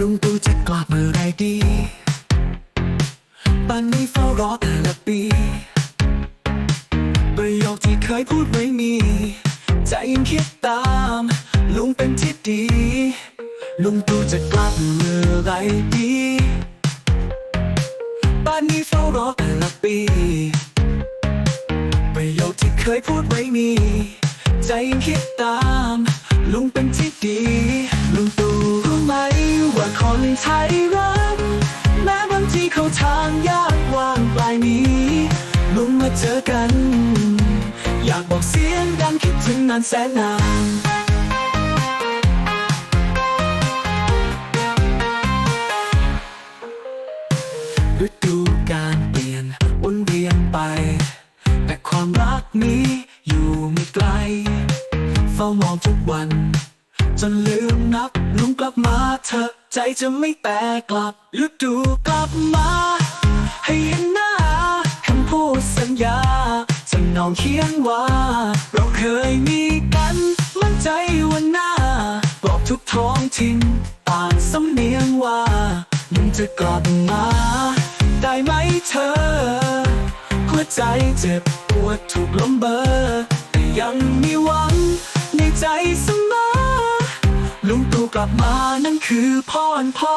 ลุงตู่จะกลับเมื่อไรดีปันนี้เฝ้ารอแต่ละปี ประโยคที่เคยพูดไม่มี ใจยังคิดตาม ลุงเป็นที่ดีลุงตู่จะกลับเมื่อไรดีบ้านนี้เฝ้ารอแต่ละปีประโยคที่เคยพูดไม่มีใจยังคิดตามลุงเป็นที่ดี ไทยรักแม้บางทีเขาทางยากว่างปลายนี้ ลงมาเจอกัน อยากบอกเสียงดังคิดถึงนานแสนนานฤดูการเปลี่ยนวนเวียนไป แต่ความรักนี้อยู่ไม่ไกล เฝ้ามองทุกวัน จนลืมนับลุงกลับมาเถอะ ใจจะไม่แตกกลับฤดูกลับมา ให้เห็นหน้าคำพูดสัญญาจะนองเขียนว่า เราเคยมีกัน มั่นใจวันหน้า บอกทุกท้องถิ่นต่างสำเนียงว่ามึงจะกลับมา ได้ไหมเธอ หัวใจเจ็บปวดถูกล้มเบอร์แต่ยังมีหวังในใจเสมอ ลุงตู่กลับมานั่นคือพ่อพ่อ